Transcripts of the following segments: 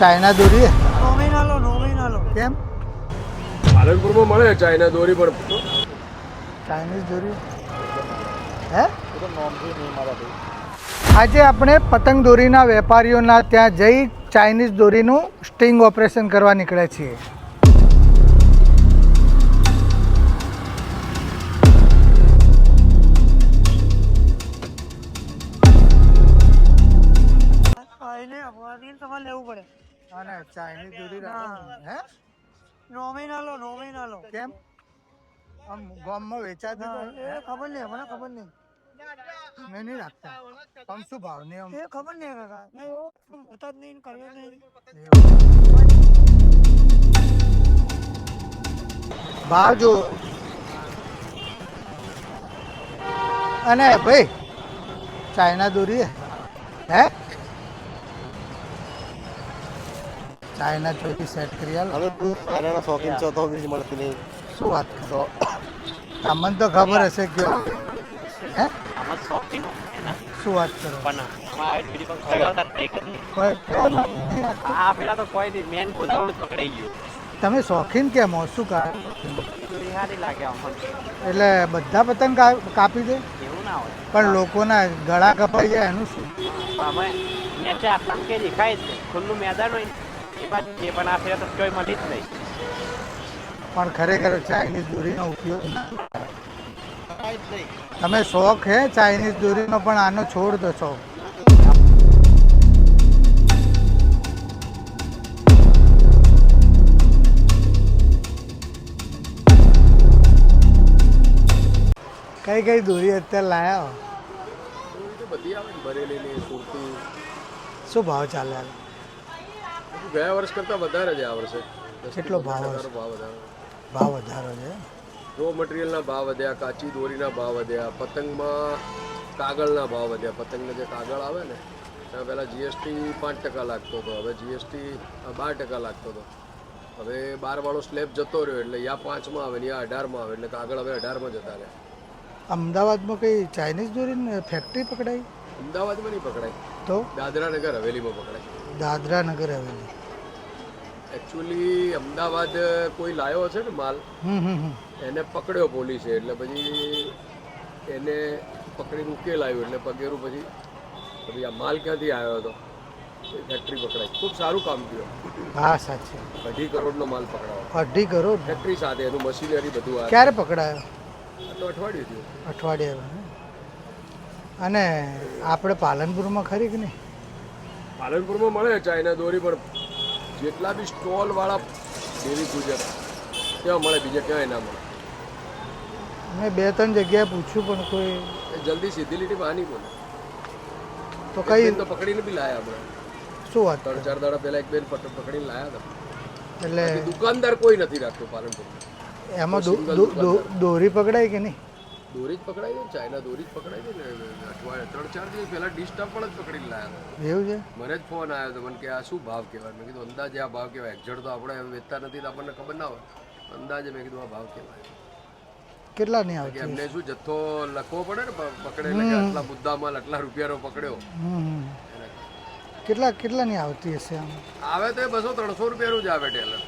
China દોરી નોમિનાલો નોમિનાલો કેમ? પાલનપુરમાં મળે ચાઇના દોરી પણ. ચાઇનીઝ દોરી? હે? આજે આપણે પતંગ દોરીના વેપારીઓના ત્યાં જઈ ચાઇનીઝ દોરીનું સ્ટિંગ ઓપરેશન કરવા નીકળ્યા છીએ. આઈને અફઘાનીને તમારે લેવું પડે. અને ચાઇનીઝ હે રાખો. હે? નોમિનાલો નોમિનાલો. કેમ? આમ ગામમાં વેચાતી એ ખબર નહીં મને ખબર નહીં. મેં નહીં રાખતા. આમ શું ભાવ નહીં આમ? એ ખબર નહીં કાકા. મેં એવો જ નહીં કર્યો નહીં. ભાવ જો. અને ભાઈ ચાઇના દોરી હે? હે ચાઇના ચોથી સેટ કરી આલ હવે તું આના શોખીન છો તો બીજી મળતી નહીં શું વાત કરો તમને તો ખબર હશે કે હે શું વાત કરો કોઈ- આ પેલા તો કોઈ નહીં મેન ગોદાવણ પકડાઈ ગયું તમે શોખીન કેમ હો શું અમને એટલે બધા પતંગ કાપી દે એવું ના હોય પણ લોકોના ગળા કપાઈ જાય એનું શું દેખાય છે ખુલ્લું મેદાન હોય ને એ બાજુ પણ આ ફેરા તો મળી જ નહીં. પણ ખરેખર ચાઇનીઝ દોરીનો ઉપયોગ ના તમે શોખ હે ચાઇનીઝ દોરીનો પણ આનો છોડ દો શોખ કઈ કઈ દોરી અત્યારે લાયા હો? બધી આવે ભરેલી સુરતી શું ભાવ ચાલે? ગયા વર્ષ કરતાં વધારે છે આ વર્ષે. કેટલો ભાવ વધારો ભાવ વધારે. ભાવ વધારો છે રો મટીરિયલના ભાવ વધ્યા કાચી દોરીના ભાવ વધ્યા પતંગમાં કાગળના ભાવ વધ્યા. પતંગને જે કાગળ આવે ને ત્યાં પહેલાં જીએસટી પાંચ ટકા લાગતો હતો હવે જીએસટી બાર ટકા લાગતો હતો. હવે બારવાળો સ્લેબ જતો રહ્યો એટલે યા પાંચમાં આવે ને યા અઢારમાં આવે એટલે કાગળ હવે અઢારમાં જતા રહે અમદાવાદમાં કઈ ચાઇનીઝ દોરી ફેક્ટરી પકડાઈ? અમદાવાદમાં નહીં પકડાય. તો? દાદરા નગર હવેલીમાં પકડાય. દાદરા નગર હવેલી એકચ્યુઅલી અમદાવાદ કોઈ લાયો છે ને માલ? એને પકડ્યો પોલીસે એટલે પછી એને પકડીને ઉકેલ આવ્યો એટલે પગેરું પછી પછી આ માલ ક્યાંથી આવ્યો હતો? ફેક્ટરી પકડાઈ ખૂબ સારું કામ થયું. હા સાચી અઢી કરોડનો માલ પકડાયો. અઢી કરોડ? ફેક્ટરી સાથે એનું મશીનરી બધું ક્યારે પકડાયો? તો અઠવાડિયું થયું. અઠવાડિયે. અને આપણે પાલનપુરમાં ખરી કે નહીં? પાલનપુરમાં મળે ચાઇના દોરી પણ જેટલા બી સ્ટોલ વાળા દેવી પૂજક ત્યાં મળે બીજે ક્યાંય ના મળે. મેં બે ત્રણ જગ્યાએ પૂછ્યું પણ કોઈ જલ્દી સીધી લીટી બહાર નહીં બોલે. તો કઈ તો પકડીને બી લાયા આપણે શું વાત? ત્રણ ચાર દાડા પહેલા એક બેન પકડીને લાયા હતા. એટલે દુકાનદાર કોઈ નથી રાખતો પાલનપુર એમાં દોરી પકડાય કે નહીં? દોરી જ પકડાઈ છે ને ચાઇના દોરી જ પકડાય છે ને? ત્રણ ચાર દિવસ પહેલા ડિસ્ટર્બ પણ જ પકડી લાયા એવું છે? મને જ ફોન આવ્યો હતો. મને કે આ શું ભાવ કહેવાય? મેં કીધું અંદાજે આ ભાવ કહેવાય. એક્ઝેટ તો આપણે વેચતા નથી તો આપણને ખબર ના હોય. અંદાજે મેં કીધું આ ભાવ કહેવાય. કેટલા નહીં કે એમને શું જથ્થો લખવો પડે ને? પકડે એટલે કે આટલા મુદ્દામાં આટલા રૂપિયાનો પકડ્યો. કેટલા કેટલા નહીં આવતી હશે આમ? આવે તો બસો ત્રણસો રૂપિયાનું જ આવે ટેલર.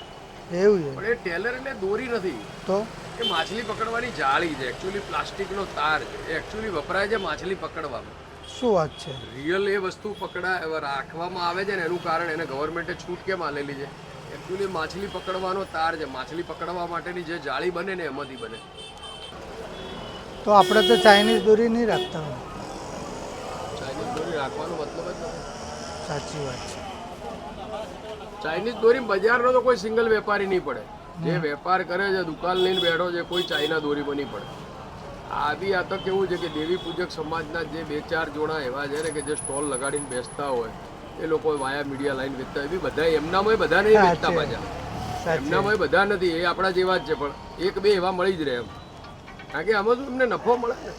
એવું છે. પણ એ ટેલર એટલે દોરી નથી. તો? એ માછલી પકડવાની જાળી છે એકચ્યુઅલી પ્લાસ્ટિકનો તાર છે. એ એકચ્યુઅલી વપરાય છે માછલી પકડવામાં. શું વાત છે? રિયલ એ વસ્તુ પકડા રાખવામાં આવે છે ને એનું કારણ એને ગવર્મેન્ટે છૂટ કેમ આલેલી છે? એકચ્યુઅલી માછલી પકડવાનો તાર છે. માછલી પકડવા માટેની જે જાળી બને ને એમાંથી બને. તો આપણે તો ચાઇનીઝ દોરી નહીં રાખતા. ચાઇનીઝ દોરી રાખવાનો મતલબ જ નથી. સાચી વાત છે. ચાઇનીઝ દોરી બજારનો તો કોઈ સિંગલ વેપારી નહીં પડે. જે વેપાર કરે છે દુકાન લઈને બેઠો છે કોઈ ચાઇના દોરીમાં નહીં પડે. આ બી આ તો કેવું છે કે દેવી પૂજક સમાજના જે બે ચાર જોડા એવા છે ને કે જે સ્ટોલ લગાડીને બેસતા હોય એ લોકો વાયા મીડિયા લાઈન વેચતા હોય. એ બી બધા એમનામાં બધા નહીં વેચતા. પાછા. એમનામાં બધા નથી એ આપણા જેવા જ છે પણ એક બે એવા મળી જ રહે એમ. કારણ કે આમાં શું એમને નફો મળે ને.